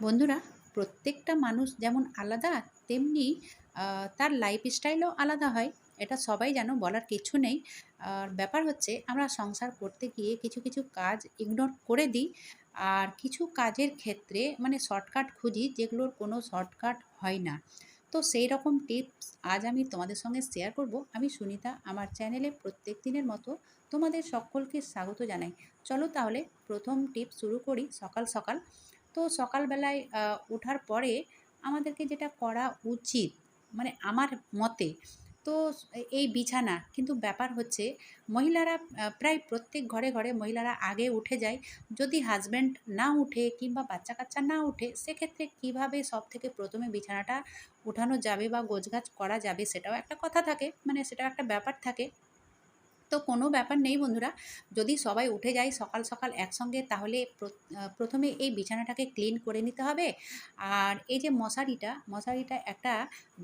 বন্ধুরা, প্রত্যেকটা মানুষ যেমন আলাদা, তেমনি তার লাইফস্টাইলও আলাদা হয়। এটা সবাই জানো বলার কিছু নেই। আর ব্যাপার হচ্ছে, আমরা সংসার করতে গিয়ে কিছু কিছু কাজ ইগনোর করে দিই। আর কিছু কাজের ক্ষেত্রে মানে শর্টকাট খুঁজি, যেগুলোর কোনো শর্টকাট হয় না। তো সেই রকম টিপস আজ আমি তোমাদের সঙ্গে শেয়ার করব। আমি সুনিতা, আমার চ্যানেলে প্রত্যেক দিনের মতো তোমাদের সকলকে স্বাগত জানাই। চলো তাহলে প্রথম টিপস শুরু করি সকাল সকাল। তো সকালবেলায় ওঠার পরে আমাদেরকে যেটা করা উচিত মানে আমার মতে, তো এই বিছানা। কিন্তু ব্যাপার হচ্ছে, মহিলারা প্রায় প্রত্যেক ঘরে ঘরে মহিলারা আগে উঠে যায়। যদি হাজব্যান্ড না উঠে কিংবা বাচ্চা কাচ্চা না উঠে, সেক্ষেত্রে কীভাবে সব থেকে প্রথমে বিছানাটা উঠানো যাবে বা গোছগাছ করা যাবে সেটাও একটা কথা থাকে। মানে সেটাও একটা ব্যাপার থাকে। তো কোনো ব্যাপার নেই বন্ধুরা। যদি সবাই উঠে যায় সকাল সকাল একসঙ্গে, তাহলে প্রথমে এই বিছানাটাকে ক্লিন করে নিতে হবে। আর এই যে মশারিটা মশারিটা একটা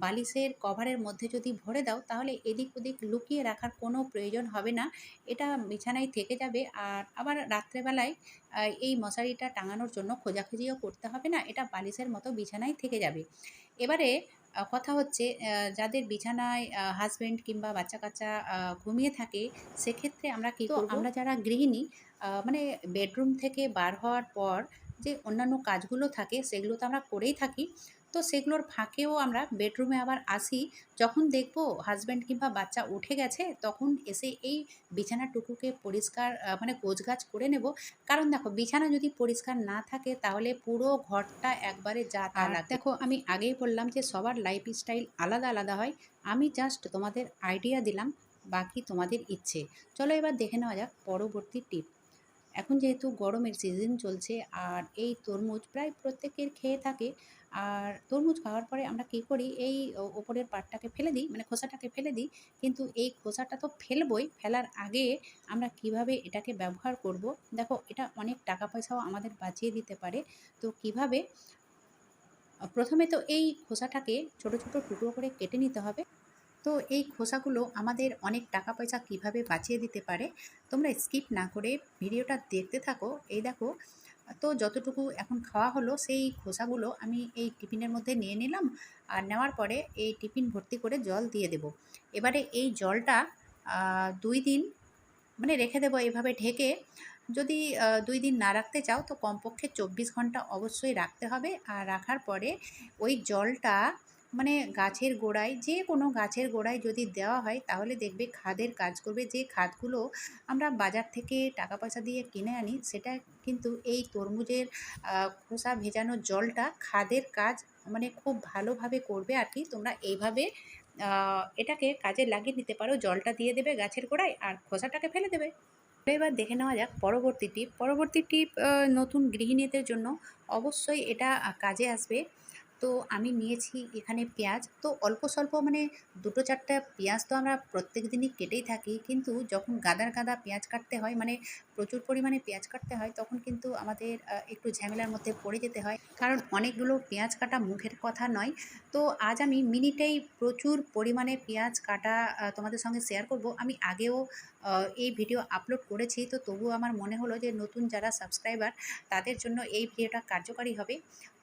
বালিশের কভারের মধ্যে যদি ভরে দাও, তাহলে এদিক ওদিক লুকিয়ে রাখার কোনো প্রয়োজন হবে না। এটা বিছানায় থেকে যাবে। আর আবার রাত্রেবেলায় এই মশারিটা টাঙানোর জন্য খোঁজাখুঁজিও করতে হবে না। এটা বালিশের মতো বিছানায় থেকে যাবে। এবারে কথা হচ্ছে যাদের বিছানায় হাজব্যান্ড কিংবা বাচ্চা কাচ্চা ঘুমিয়ে থাকে সেক্ষেত্রে আমরা কী আমরা যারা গৃহিণী মানে বেডরুম থেকে বার হওয়ার পর যে অন্যান্য কাজগুলো থাকে সেগুলো তো আমরা করেই থাকি। তো সেগুলোর ফাঁকেও আমরা বেডরুমে আবার আসি। যখন দেখব হাজব্যান্ড কিংবা বাচ্চা উঠে গেছে তখন এসে এই বিছানাটুকুকে পরিষ্কার মানে গোছগাছ করে নেব। কারণ দেখো বিছানা যদি পরিষ্কার না থাকে তাহলে পুরো ঘরটা একবারে যা তা লাগে দেখো আমি আগেই বললাম যে সবার লাইফ স্টাইল আলাদা আলাদা হয়। আমি জাস্ট তোমাদের আইডিয়া দিলাম বাকি তোমাদের ইচ্ছে। চলো এবার দেখে নেওয়া যাক পরবর্তী টিপ এখন যেহেতু গরমের সিজন চলছে আর এই তরমুজ প্রায় প্রত্যেকের খেয়ে থাকে আর তরমুজ খাওয়ার পরে আমরা কী করি, এই ওপরের পাটটাকে ফেলে দিই মানে খোসাটাকে ফেলে দিই। কিন্তু এই খোসাটা তো ফেলবই, ফেলার আগে আমরা কীভাবে এটাকে ব্যবহার করব? দেখো, এটা অনেক টাকা পয়সাও আমাদের বাঁচিয়ে দিতে পারে। তো কীভাবে? প্রথমে তো এই খোসাটাকে ছোট ছোট টুকরো করে কেটে নিতে হবে। তো এই খোসাগুলো আমাদের অনেক টাকা পয়সা কীভাবে বাঁচিয়ে দিতে পারে, তোমরা স্কিপ না করে ভিডিওটা দেখতে থাকো। এই দেখো তো যতটুকু এখন খাওয়া হলো, সেই খোসাগুলো আমি এই টিফিনের মধ্যে নিয়ে নিলাম আর নেওয়ার পরে এই টিফিন ভর্তি করে জল দিয়ে দেব। এবারে এই জলটা দুই দিন মানে রেখে দেবো এভাবে ঢেকে। যদি দুই দিন না রাখতে চাও তো কমপক্ষে চব্বিশ ঘণ্টা অবশ্যই রাখতে হবে। আর রাখার পরে ওই জলটা মানে গাছের গোড়ায় যে কোনো গাছের গোড়ায় যদি দেওয়া হয়, তাহলে দেখবে খাদের কাজ করবে। যে খাদগুলো আমরা বাজার থেকে টাকা পয়সা দিয়ে কিনে আনি, সেটা কিন্তু এই তরমুজের খোসা ভেজানো জলটা খাদের কাজ মানে খুব ভালোভাবে করবে আর কি। তোমরা এইভাবে এটাকে কাজে লাগিয়ে নিতে পারো। জলটা দিয়ে দেবে গাছের গোড়ায় আর খোসাটাকে ফেলে দেবে। এবার দেখে নেওয়া যাক পরবর্তী টিপ। পরবর্তী টিপ নতুন গৃহিণীদের জন্য অবশ্যই এটা কাজে আসবে। তো আমি নিয়েছি এখানে পেঁয়াজ। তো অল্প স্বল্প মানে দুটো চারটা পেঁয়াজ তো আমরা প্রত্যেক দিনই কেটেই থাকি। কিন্তু যখন গাদার গাদা পেঁয়াজ কাটতে হয় মানে প্রচুর পরিমাণে পেঁয়াজ কাটতে হয়, তখন কিন্তু আমাদের একটু ঝামেলার মধ্যে পড়ে যেতে হয়। কারণ অনেকগুলো পেঁয়াজ কাটা মুখের কথা নয়। তো আজ আমি মিনিটেই প্রচুর পরিমাণে পেঁয়াজ কাটা তোমাদের সঙ্গে শেয়ার করব। আমি আগেও এই ভিডিও আপলোড করেছি। তো তবুও আমার মনে হলো যে নতুন যারা সাবস্ক্রাইবার তাদের জন্য এই ভিডিওটা কার্যকারী হবে।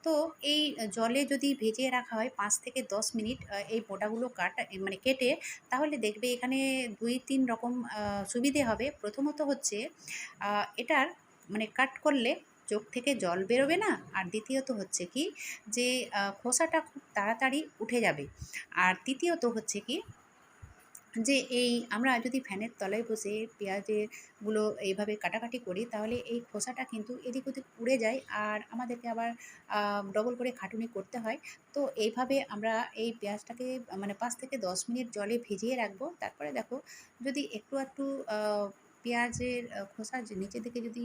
তো এই জলে যদি ভেজে রাখা হয় পাঁচ থেকে দশ মিনিট এই বোটাগুলো কাটা মানে কেটে, তাহলে দেখবে এখানে দুই তিন রকম সুবিধে হবে। প্রথমত হচ্ছে এটার মানে কাট করলে চোখ থেকে জল বেরোবে না। আর দ্বিতীয়ত হচ্ছে কি, যে খোসাটা খুব তাড়াতাড়ি উঠে যাবে। আর তৃতীয়ত হচ্ছে কি যে এই আমরা যদি ফ্যানের তলায় বসে পেঁয়াজেরগুলো এইভাবে কাটাকাটি করি, তাহলে এই খোসাটা কিন্তু এদিক ওদিক উড়ে যায় আর আমাদেরকে আবার ডবল করে খাটুনি করতে হয়। তো এইভাবে আমরা এই পেঁয়াজটাকে মানে পাঁচ থেকে দশ মিনিট জলে ভিজিয়ে রাখব। তারপরে দেখো যদি একটু একটু পেঁয়াজের খোসা যে নিচের দিকে যদি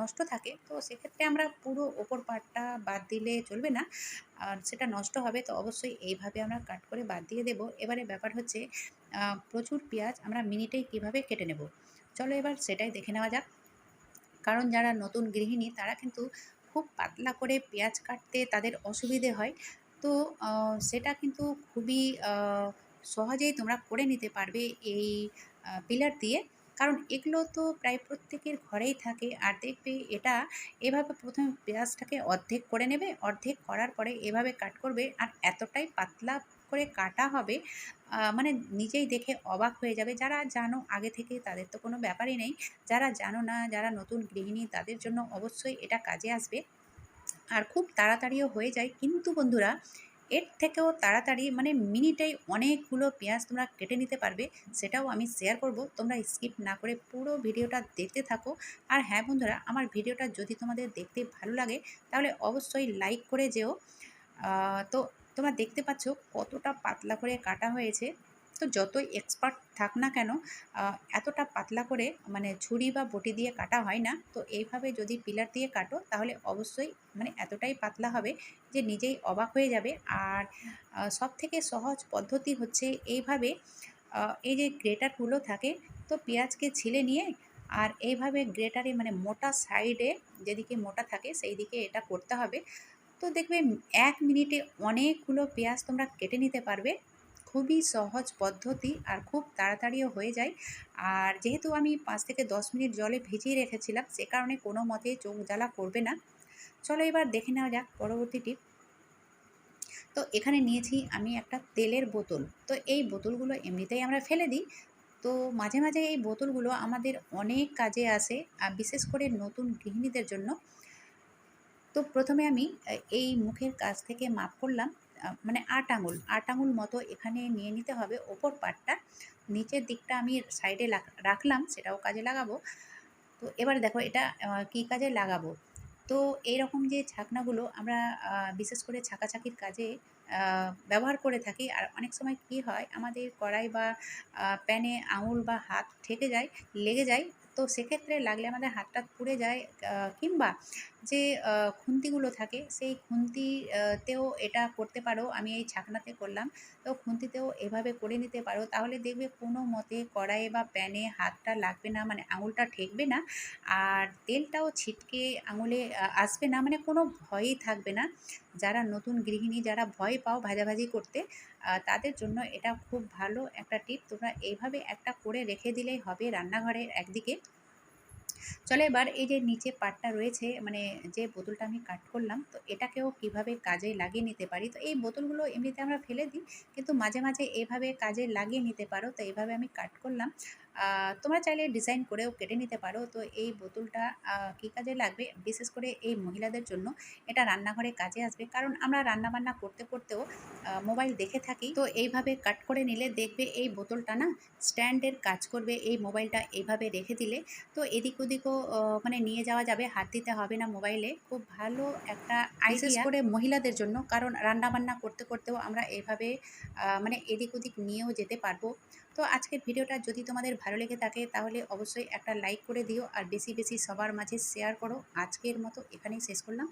নষ্ট থাকে, তো সেক্ষেত্রে আমরা পুরো ওপর পাটটা বাদ দিলে চলবে না। আর সেটা নষ্ট হবে, তো অবশ্যই এইভাবে আমরা কাট করে বাদ দিয়ে দেবো। এবারে ব্যাপার হচ্ছে প্রচুর পেঁয়াজ আমরা মিনিটেই কীভাবে কেটে নেব? চলো এবার সেটাই দেখে নেওয়া যাক। কারণ যারা নতুন গৃহিণী, তারা কিন্তু খুব পাতলা করে পেঁয়াজ কাটতে তাদের অসুবিধে হয়। তো সেটা কিন্তু খুবই সহজেই তোমরা করে নিতে পারবে এই পিলার দিয়ে। কারণ এগুলো তো প্রায় প্রত্যেকের ঘরেই থাকে আর দেখবে এটা এভাবে প্রথমে পেঁয়াজটাকে অর্ধেক করে নেবে, অর্ধেক করার পরে এভাবে কাট করবে আর এতটাই পাতলা করে কাটা হবে মানে নিজেই দেখে অবাক হয়ে যাবে। যারা জানো আগে থেকে তাদের তো কোনো ব্যাপারই নেই। যারা জানো না, যারা নতুন গৃহিণী তাদের জন্য অবশ্যই এটা কাজে আসবে। আর খুব তাড়াতাড়িও হয়ে যায়। কিন্তু বন্ধুরা এর থেকেও তাড়াতাড়ি মানে মিনিটেই অনেকগুলো পেঁয়াজ তোমরা কেটে নিতে পারবে, সেটাও আমি শেয়ার করব। তোমরা স্কিপ না করে পুরো ভিডিওটা দেখতে থাকো। আর হ্যাঁ বন্ধুরা, আমার ভিডিওটা যদি তোমাদের দেখতে ভালো লাগে, তাহলে অবশ্যই লাইক করে যেও। তো তোমরা দেখতে পাচ্ছ কতটা পাতলা করে কাটা হয়েছে। তো যতই এক্সপার্ট থাক না কেন এতটা পাতলা করে মানে ছুরি বা বটি দিয়ে কাটা হয় না। তো এইভাবে যদি পিলার দিয়ে কাটো, তাহলে অবশ্যই মানে এতটাই পাতলা হবে যে নিজেই অবাক হয়ে যাবে। আর সব থেকে সহজ পদ্ধতি হচ্ছে এইভাবে এই যে গ্রেটারগুলো থাকে, তো পেঁয়াজকে ছিলে নিয়ে আর এইভাবে গ্রেটারে মানে মোটা সাইডে যেদিকে মোটা থাকে সেই দিকে এটা করতে হবে। তো দেখবে এক মিনিটে অনেকগুলো পেঁয়াজ তোমরা কেটে নিতে পারবে। খুবই সহজ পদ্ধতি আর খুব তাড়াতাড়িও হয়ে যায়। আর যেহেতু আমি পাঁচ থেকে দশ মিনিট জলে ভিজিয়ে রেখেছিলাম, সে কারণে কোনো মতে চোখ জ্বালা করবে না। চলো এবার দেখে নেওয়া যাক পরবর্তী টিপ। তো এখানে নিয়েছি আমি একটা তেলের বোতল। তো এই বোতলগুলো এমনিতেই আমরা ফেলে দিই। তো মাঝে মাঝে এই বোতলগুলো আমাদের অনেক কাজে আসে, আর বিশেষ করে নতুন গৃহিণীদের জন্য। তো প্রথমে আমি এই মুখের কাছ থেকে মাপ করলাম। মানে আট আঙুল আট আঙুল মতো এখানে নিয়ে নিতে হবে। ওপর পাটটা, নিচের দিকটা আমি সাইডে রাখলাম, সেটাও কাজে লাগাবো। তো এবার দেখো এটা কি কাজে লাগাবো? তো এইরকম যে ছাকনাগুলো আমরা বিশেষ করে ছাকাছাকির কাজে ব্যবহার করে থাকি, আর অনেক সময় কি হয়, আমাদের কড়াই বা প্যানে আঙুল বা হাত ঠেকে যায়, লেগে যায়, তো সেক্ষেত্রে লাগলে আমাদের হাতটা পুড়ে যায় কিংবা যে খুন্তিগুলো থাকে, সেই খুন্তিতেও এটা করতে পারো। আমি এই ছাকনাতে করলাম। তো খুন্তিতেও এভাবে করে নিতে পারো। তাহলে দেখবে কোনো মতে কড়াইয়ে বা প্যানে হাতটা লাগবে না মানে আঙুলটা ঠেকবে না। আর তেলটাও ছিটকে আঙুলে আসবে না মানে কোনো ভয়ই থাকবে না। যারা নতুন গৃহিণী, যারা ভয় পাও ভাজাভাজি করতে তাদের জন্য এটা খুব ভালো একটা টিপ। তোমরা এইভাবে একটা করে রেখে দিলেই হবে রান্নাঘরের একদিকে। চলে এবার এই যে নিচে পাটটা রয়েছে মানে যে বোতলটা আমি কাট করলাম, তো এটাকেও কীভাবে কাজে লাগিয়ে নিতে পারি? তো এই বোতলগুলো এমনিতে আমরা ফেলে দিই, কিন্তু মাঝে মাঝে এভাবে কাজে লাগিয়ে নিতে পারো, তো এভাবে আমি কাট করলাম। তোমরা চাইলে ডিজাইন করেও কেটে নিতে পারো। তো এই বোতলটা কী কাজে লাগবে? বিশেষ করে এই মহিলাদের জন্য এটা রান্নাঘরে কাজে আসবে। কারণ আমরা রান্নাবান্না করতে করতেও মোবাইল দেখে থাকি। তো এইভাবে কাট করে নিলে দেখবে এই বোতলটা না স্ট্যান্ডের কাজ করবে। এই মোবাইলটা এইভাবে রেখে দিলে তো এদিক ওদিকও মানে নিয়ে যাওয়া যাবে, হাত দিতে হবে না মোবাইলে খুব ভালো একটা আইসিস করে মহিলাদের জন্য, কারণ রান্নাবান্না করতে করতেও আমরা এভাবে মানে এদিক ওদিক নিয়েও যেতে পারব। তো আজকের ভিডিওটা যদি তোমাদের ভালো লেগে থাকে, তাহলে অবশ্যই একটা লাইক করে দিও আর বেশি বেশি সবার মাঝে শেয়ার করো। আজকের মতো এখানেই শেষ করলাম।